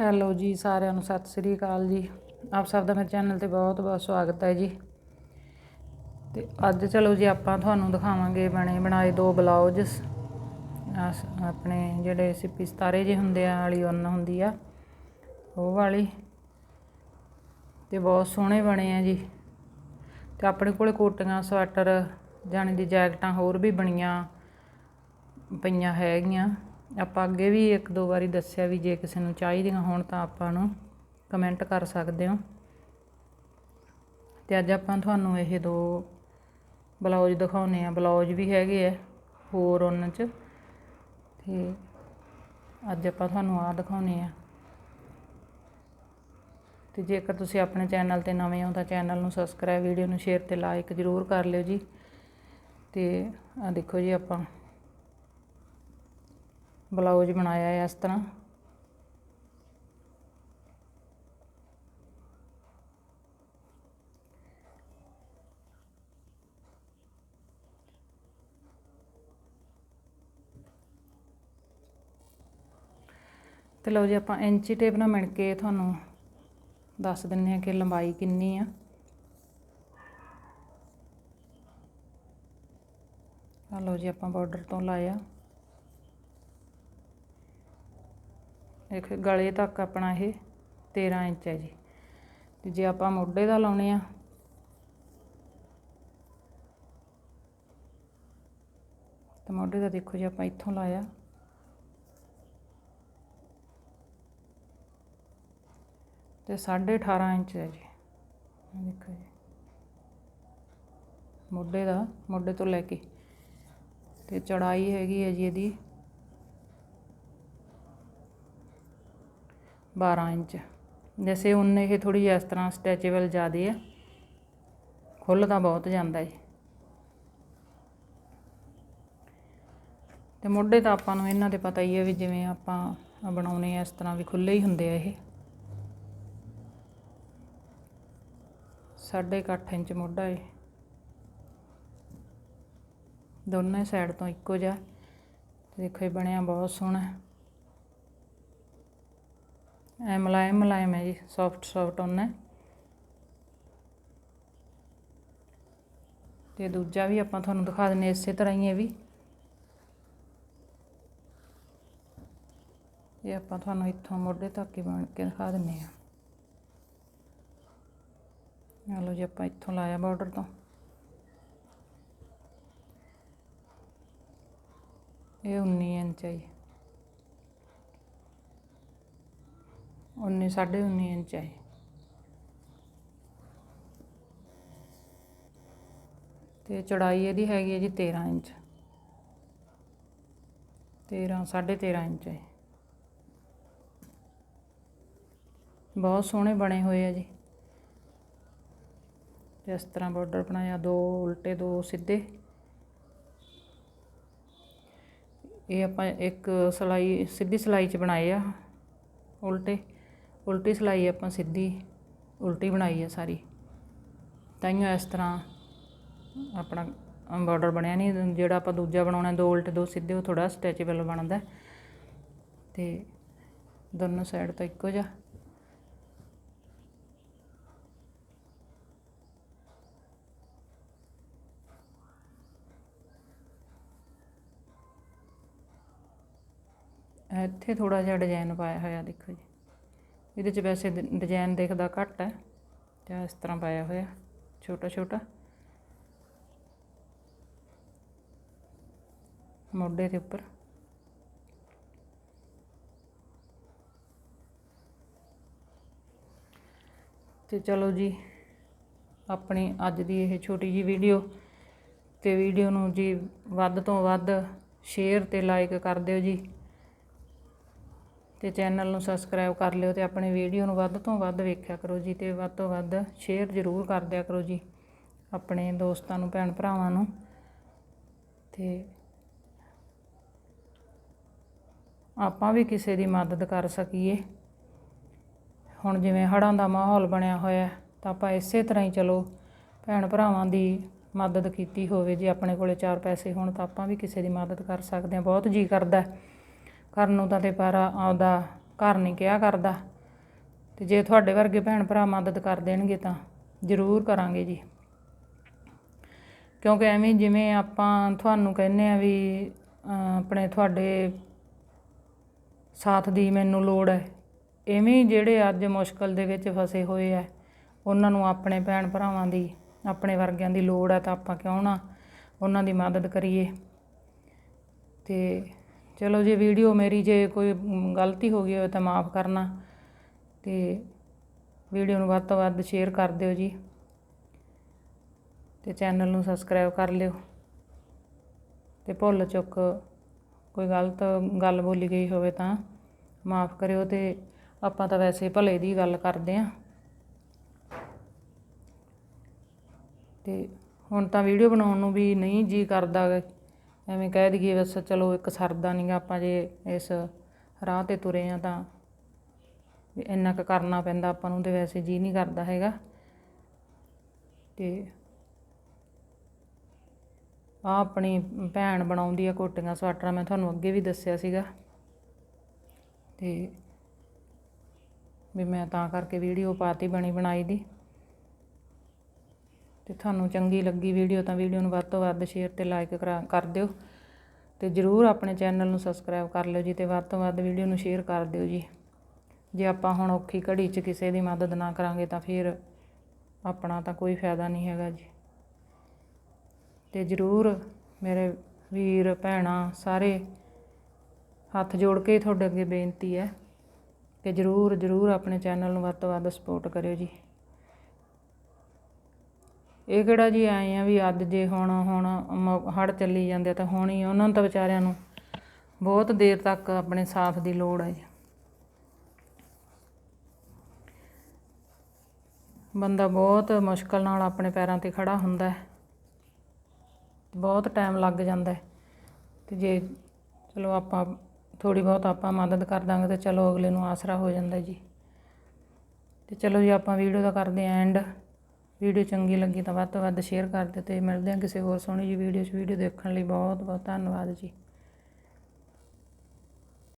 Hello ਜੀ, ਸਾਰਿਆਂ ਨੂੰ ਸਤਿ ਸ੍ਰੀ ਅਕਾਲ ਜੀ। ਆਪ ਸਭ ਦਾ ਮੇਰੇ ਚੈਨਲ ਤੇ ਬਹੁਤ ਬਹੁਤ ਸਵਾਗਤ ਹੈ ਜੀ। ਤੇ ਅੱਜ ਚਲੋ ਜੀ ਆਪਾਂ ਤੁਹਾਨੂੰ ਦਿਖਾਵਾਂਗੇ ਬਣੇ ਬਣਾਏ ਦੋ ਬਲਾਉਜ਼ ਆਪਣੇ ਜਿਹੜੇ ਸਿੱਪੀ ਸਤਾਰੇ ਜੇ ਹੁੰਦੇ ਆ, ਵਾਲੀ ਉਨ ਹੁੰਦੀ ਆ, ਉਹ ਵਾਲੀ। ਤੇ ਬਹੁਤ ਸੋਹਣੇ ਬਣੇ ਆ ਜੀ। ਤੇ ਆਪਣੇ ਕੋਲੇ ਕੋਟੀਆਂ, ਸਵੈਟਰ ਜਾਣੀ ਦੀ ਜੈਕਟਾਂ ਹੋਰ ਵੀ ਬਣੀਆਂ ਪਈਆਂ ਹੈਗੀਆਂ। ਆਪਾਂ ਅੱਗੇ ਵੀ ਇੱਕ ਦੋ ਵਾਰੀ ਦੱਸਿਆ ਵੀ ਜੇ ਕਿਸੇ ਨੂੰ ਚਾਹੀਦੀਆਂ ਹੋਣ ਤਾਂ ਆਪਾਂ ਨੂੰ ਕਮੈਂਟ ਕਰ ਸਕਦੇ ਹੋ। ਤੇ ਅੱਜ ਆਪਾਂ ਤੁਹਾਨੂੰ ਇਹ ਦੋ ਬਲਾਉਜ ਦਿਖਾਉਨੇ ਆ ਬਲਾਉਜ ਵੀ ਹੈਗੇ ਆ ਹੋਰ ਉਹਨਾਂ 'ਚ। ਤੇ ਅੱਜ ਆਪਾਂ ਤੁਹਾਨੂੰ ਆ ਦਿਖਾਉਨੇ ਆ ਤੇ ਜੇਕਰ ਤੁਸੀਂ ਆਪਣੇ ਚੈਨਲ ਤੇ ਨਵੇਂ ਹੋ ਤਾਂ ਚੈਨਲ ਨੂੰ ਸਬਸਕ੍ਰਾਈਬ ਵੀਡੀਓ ਨੂੰ ਸ਼ੇਅਰ ਤੇ ਲਾਈਕ ਜ਼ਰੂਰ ਕਰ ਲਿਓ ਜੀ। ਤੇ ਆ ਦੇਖੋ ਜੀ ਆਪਾਂ। ਬਲਾਊਜ ਬਣਾਇਆ ਹੈ ਇਸ ਤਰ੍ਹਾਂ। ਤੇ ਲਓ ਜੀ, ਆਪਾਂ ਇੰਚੀ ਟੇਪ ਨਾਲ ਮਿਣ ਕੇ ਤੁਹਾਨੂੰ ਦੱਸ ਦਿੰਨੇ ਆ ਕਿ ਲੰਬਾਈ ਕਿੰਨੀ ਆ। ਆ ਲਓ ਜੀ, ਆਪਾਂ ਬਾਰਡਰ ਤੋਂ ਲਾਇਆ। ਦੇਖੋ, ਗਲੇ ਤੱਕ ਆਪਣਾ ਇਹ 13 ਇੰਚ ਹੈ ਜੀ। ਤੇ ਜੇ ਆਪਾਂ ਮੋਢੇ ਦਾ ਲਾਉਣੇ ਆ। ਤਾਂ ਮੋਢੇ ਦਾ ਦੇਖੋ ਜੀ, ਆਪਾਂ ਇੱਥੋਂ ਲਾਇਆ। ਤੇ 18.5 ਇੰਚ ਹੈ ਜੀ। ਦੇਖੋ ਜੀ। ਮੋਢੇ ਦਾ, ਮੋਢੇ ਤੋਂ ਲੈ ਕੇ। ਤੇ ਚੜਾਈ ਹੈਗੀ ਹੈ ਜੀ ਇਹਦੀ 12 ਇੰਚ। ਜੈਸੇ ਉਨ ਇਹ ਥੋੜੀ ਜਿਹੀ ਇਸ ਤਰ੍ਹਾਂ ਸਟੈਚੇਬਲ ਜ਼ਿਆਦੇ ਹੈ ਤਾਂ ਬਹੁਤ ਜਾਂਦਾ ਹੈ ਤੇ ਮੋਢੇ ਤਾਂ ਆਪਾਂ ਨੂੰ ਇਹਨਾਂ ਦੇ ਪਤਾ ਹੀ ਹੈ ਵੀ ਜਿਵੇਂ ਆਪਾਂ ਬਣਾਉਨੇ ਆ ਇਸ ਤਰ੍ਹਾਂ ਵੀ ਖੁੱਲੇ ਹੀ ਹੁੰਦੇ ਆ ਇਹ। ਸਾਢੇ ਕੁ ਅੱਠ ਇੰਚ ਮੋਢਾ ਹੈ ਦੋਨੇ ਸਾਈਡ ਤੋਂ ਇੱਕੋ ਜਿਹਾ। ਦੇਖੋ ਇਹ ਬਣਿਆ ਬਹੁਤ ਸੋਹਣਾ। ਐ ਮਲਾਇਮ ਮਲਾਇਮ ਹੈ ਜੀ ਸੌਫਟ ਸੌਫਟ ਉਹਨਾਂ ਤੇ ਦੂਜਾ ਵੀ ਆਪਾਂ ਤੁਹਾਨੂੰ ਦਿਖਾ ਦਿੰਨੇ ਇਸੇ ਤਰ੍ਹਾਂ ਹੀ ਇਹ ਵੀ। ਇਹ ਆਪਾਂ ਤੁਹਾਨੂੰ ਇੱਥੋਂ ਮੋਢੇ ਤੱਕ ਹੀ ਬਣ ਕੇ ਦਿਖਾ ਦਿੰਨੇ ਆ। ਆ ਲਓ ਜੀ, ਆਪਾਂ ਇੱਥੋਂ ਲਾਇਆ ਬਾਰਡਰ ਤੋਂ। ਇਹ 19 ਇੰਚ ਹੈ ਜੀ। 19 ਸਾਢੇ 19 ਇੰਚ ਹੈ ਤੇ ਚੌੜਾਈ ਇਹਦੀ ਹੈਗੀ ਹੈ ਜੀ 13 ਇੰਚ। 13 ਸਾਢੇ 13 ਇੰਚ ਹੈ ਬਹੁਤ ਸੋਹਣੇ ਬਣੇ ਹੋਏ ਆ ਜੀ। ਇਸ ਤਰ੍ਹਾਂ ਬਾਰਡਰ ਬਣਾਇਆ, ਦੋ ਉਲਟੇ, ਦੋ ਸਿੱਧੇ। ਇਹ ਆਪਾਂ ਇੱਕ ਸਲਾਈ, ਸਿੱਧੀ ਸਲਾਈ 'ਚ ਬਣਾਏ ਆ, ਉਲਟੇ। ਉਲਟੀ ਸਿਲਾਈ ਆਪਾਂ ਸਿੱਧੀ, ਉਲਟੀ ਬਣਾਈ ਹੈ ਸਾਰੀ। ਤਾਈਓ ਇਸ ਤਰ੍ਹਾਂ ਆਪਣਾ ਬਾਰਡਰ ਬਣਿਆ ਨਹੀਂ ਜਿਹੜਾ ਆਪਾਂ ਦੂਜਾ ਬਣਾਉਣਾ, ਦੋ ਉਲਟੇ, ਦੋ ਸਿੱਧੇ, ਉਹ ਥੋੜਾ ਸਟ੍ਰੈਚੇਬਲ ਬਣਦਾ। ਤੇ ਦੋਨੋਂ ਸਾਈਡ ਤੋਂ ਇੱਕੋ ਜਿਹਾ। ਇੱਥੇ ਥੋੜਾ ਜਿਹਾ ਡਿਜ਼ਾਈਨ ਪਾਇਆ ਹੋਇਆ, ਦੇਖੋ ਜੀ। ਇਹਦੇ 'ਚ ਵੈਸੇ ਡਿਜ਼ਾਈਨ ਦਿਖਦਾ ਘੱਟ ਹੈ। ਜਾਂ ਇਸ ਤਰ੍ਹਾਂ ਪਾਇਆ ਹੋਇਆ, ਛੋਟਾ ਛੋਟਾ। ਮੋਢੇ ਦੇ ਉੱਪਰ। ਤੇ ਚਲੋ ਜੀ, ਆਪਣੀ ਅੱਜ ਦੀ ਇਹ ਛੋਟੀ ਜੀ ਵੀਡੀਓ ਤੇ ਵੀਡੀਓ ਨੂੰ ਜੀ ਵੱਧ ਤੋਂ ਵੱਧ ਸ਼ੇਅਰ ਤੇ ਲਾਈਕ ਕਰ ਦਿਓ ਜੀ। ਤੇ ਚੈਨਲ ਨੂੰ ਸਬਸਕ੍ਰਾਈਬ ਕਰ ਲਿਓ ਤੇ ਆਪਣੇ ਵੀਡੀਓ ਨੂੰ ਵੱਧ ਤੋਂ ਵੱਧ ਵੇਖਿਆ ਕਰੋ ਜੀ ਤੇ ਵੱਧ ਤੋਂ ਵੱਧ ਸ਼ੇਅਰ ਜ਼ਰੂਰ ਕਰ ਦਿਆ ਕਰੋ ਜੀ ਆਪਣੇ ਦੋਸਤਾਂ ਨੂੰ, ਭੈਣ ਭਰਾਵਾਂ ਨੂੰ ਤੇ ਆਪਾਂ ਵੀ ਕਿਸੇ ਦੀ ਮਦਦ ਕਰ ਸਕੀਏ। ਹੁਣ ਜਿਵੇਂ ਹੜਾਂ ਦਾ ਮਾਹੌਲ ਬਣਿਆ ਹੋਇਆ ਤਾਂ ਆਪਾਂ ਇਸੇ ਤਰ੍ਹਾਂ ਹੀ ਚਲੋ ਭੈਣ ਭਰਾਵਾਂ ਦੀ ਮਦਦ ਕੀਤੀ ਹੋਵੇ ਜੇ ਆਪਣੇ ਕੋਲੇ ਚਾਰ ਪੈਸੇ ਹੋਣ ਤਾਂ ਆਪਾਂ ਵੀ ਕਿਸੇ ਦੀ ਮਦਦ ਕਰ ਸਕਦੇ ਹਾਂ। ਬਹੁਤ ਜੀ ਕਰਦਾ ਕਰਨ ਨੂੰ ਤਾਂ ਤੇ ਪਰ ਆਪਦਾ ਘਰ ਨਹੀਂ ਕਿਹਾ ਕਰਦਾ। ਤੇ ਜੇ ਤੁਹਾਡੇ ਵਰਗੇ ਭੈਣ ਭਰਾ ਮਦਦ ਕਰ ਦੇਣਗੇ ਤਾਂ ਜ਼ਰੂਰ ਕਰਾਂਗੇ ਜੀ। ਕਿਉਂਕਿ ਐਵੇਂ ਜਿਵੇਂ ਆਪਾਂ ਤੁਹਾਨੂੰ ਕਹਿੰਦੇ ਆ ਵੀ ਆਪਣੇ ਤੁਹਾਡੇ ਸਾਥ ਦੀ ਮੈਨੂੰ ਲੋੜ ਹੈ, ਐਵੇਂ ਜਿਹੜੇ ਅੱਜ ਮੁਸ਼ਕਲ ਦੇ ਵਿੱਚ ਫਸੇ ਹੋਏ ਆ, ਉਹਨਾਂ ਨੂੰ ਆਪਣੇ ਭੈਣ ਭਰਾਵਾਂ ਦੀ, ਆਪਣੇ ਵਰਗਿਆਂ ਦੀ ਲੋੜ ਹੈ ਤਾਂ ਆਪਾਂ ਕਿਉਂ ਨਾ ਉਹਨਾਂ ਦੀ ਮਦਦ ਕਰੀਏ। ਤੇ ਚਲੋ ਜੇ ਵੀਡੀਓ ਮੇਰੀ ਜੇ ਕੋਈ ਗਲਤੀ ਹੋ ਗਈ ਹੋਵੇ ਤਾਂ ਮਾਫ ਕਰਨਾ ਅਤੇ ਵੀਡੀਓ ਨੂੰ ਵੱਧ ਤੋਂ ਵੱਧ ਸ਼ੇਅਰ ਕਰ ਦਿਓ ਜੀ ਤੇ ਚੈਨਲ ਨੂੰ ਸਬਸਕ੍ਰਾਈਬ ਕਰ ਲਿਓ ਤੇ ਭੁੱਲ ਚੁੱਕ ਕੋਈ ਗਲਤ ਗੱਲ ਬੋਲੀ ਗਈ ਹੋਵੇ ਤਾਂ ਮਾਫ ਕਰਿਓ ਤੇ ਆਪਾਂ ਤਾਂ ਵੈਸੇ ਭਲੇ ਦੀ ਗੱਲ ਕਰਦੇ ਆਂ ਤੇ ਹੁਣ ਤਾਂ ਵੀਡੀਓ ਬਣਾਉਣ ਨੂੰ ਵੀ ਨਹੀਂ ਜੀ ਕਰਦਾ ਗਾ। ਐਵੇਂ ਕਹਿ ਦਈਏ ਬਸ ਚਲੋ ਇੱਕ ਸਰਦਾ ਨਹੀਂਗਾ ਆਪਾਂ ਜੇ ਇਸ ਰਾਹ ਤੇ ਤੁਰੇ ਹਾਂ ਤਾਂ ਇੰਨਾ ਕੁ ਕਰਨਾ ਪੈਂਦਾ ਆਪਾਂ ਨੂੰ ਤਾਂ ਵੈਸੇ ਜੀ ਨਹੀਂ ਕਰਦਾ ਹੈਗਾ। ਅਤੇ ਆ ਆਪਣੀ ਭੈਣ ਬਣਾਉਂਦੀ ਆ ਕੋਟੀਆਂ ਸਵਾਟਰਾਂ, ਮੈਂ ਤੁਹਾਨੂੰ ਅੱਗੇ ਵੀ ਦੱਸਿਆ ਸੀਗਾ। ਤੇ ਵੀ ਮੈਂ ਤਾਂ ਕਰਕੇ ਵੀਡੀਓ ਪਾਤੀ ਬਣੀ ਬਣਾਈ ਦੀ। ਤੇ ਤੁਹਾਨੂੰ ਚੰਗੀ ਲੱਗੀ ਵੀਡੀਓ ਤਾਂ ਵੀਡੀਓ ਨੂੰ ਵੱਧ ਤੋਂ ਵੱਧ ਸ਼ੇਅਰ ਤੇ ਲਾਈਕ ਕਰ ਦਿਓ। ਤੇ ਜਰੂਰ ਆਪਣੇ ਚੈਨਲ ਨੂੰ ਸਬਸਕ੍ਰਾਈਬ ਕਰ ਲਿਓ ਜੀ ਤੇ ਵੱਧ ਤੋਂ ਵੱਧ ਵੀਡੀਓ ਨੂੰ ਸ਼ੇਅਰ ਕਰ ਦਿਓ ਜੀ। ਜੇ ਆਪਾਂ ਹੁਣ ਔਖੀ ਘੜੀ 'ਚ ਕਿਸੇ ਦੀ ਮਦਦ ਨਾ ਕਰਾਂਗੇ ਤਾਂ ਫਿਰ ਆਪਣਾ ਤਾਂ ਕੋਈ ਫਾਇਦਾ ਨਹੀਂ ਹੈਗਾ ਜੀ। ਤੇ ਜਰੂਰ ਮੇਰੇ ਵੀਰ, ਭੈਣਾਂ ਸਾਰੇ ਹੱਥ ਜੋੜ ਕੇ ਤੁਹਾਡੇ ਅੱਗੇ ਬੇਨਤੀ ਹੈ ਕਿ ਜਰੂਰ ਜਰੂਰ ਆਪਣੇ ਚੈਨਲ ਨੂੰ ਵੱਧ ਤੋਂ ਵੱਧ ਸਪੋਰਟ ਕਰਿਓ ਜੀ। ਇਹ ਕਿਹੜਾ ਜੀ ਆਏ ਆ ਵੀ ਅੱਜ ਜੇ ਹੁਣ ਹੁਣ ਹੜ ਚੱਲੀ ਜਾਂਦੇ ਆ ਤਾਂ ਹੁਣ ਹੀ ਉਹਨਾਂ ਨੂੰ ਤਾਂ ਵਿਚਾਰਿਆਂ ਨੂੰ ਬਹੁਤ ਦੇਰ ਤੱਕ ਆਪਣੇ ਸਾਥ ਦੀ ਲੋੜ ਹੈ ਜੀ। ਬੰਦਾ ਬਹੁਤ ਮੁਸ਼ਕਲ ਨਾਲ ਆਪਣੇ ਪੈਰਾਂ ਤੇ ਖੜਾ ਹੁੰਦਾ ਹੈ। ਬਹੁਤ ਟਾਈਮ ਲੱਗ ਜਾਂਦਾ ਹੈ। ਤੇ ਜੇ ਚਲੋ ਆਪਾਂ ਥੋੜੀ ਬਹੁਤ ਆਪਾਂ ਮਦਦ ਕਰ ਦਾਂਗੇ ਤੇ ਚਲੋ ਅਗਲੇ ਨੂੰ ਆਸਰਾ ਹੋ ਜਾਂਦਾ ਜੀ। ਤੇ ਚਲੋ ਜੀ ਆਪਾਂ ਵੀਡੀਓ ਦਾ ਕਰਦੇ ਆਂ ਐਂਡ ਵੀਡੀਓ ਚੰਗੀ ਲੱਗੀ ਤਾਂ ਵੱਧ ਤੋਂ ਵੱਧ ਸ਼ੇਅਰ ਕਰ ਦਿਓ ਤੇ ਮਿਲਦੇ ਹਾਂ ਕਿਸੇ ਹੋਰ ਸੋਹਣੀ ਜੀ ਵੀਡੀਓ 'ਚ। ਵੀਡੀਓ ਦੇਖਣ ਲਈ ਬਹੁਤ ਬਹੁਤ ਧੰਨਵਾਦ ਜੀ।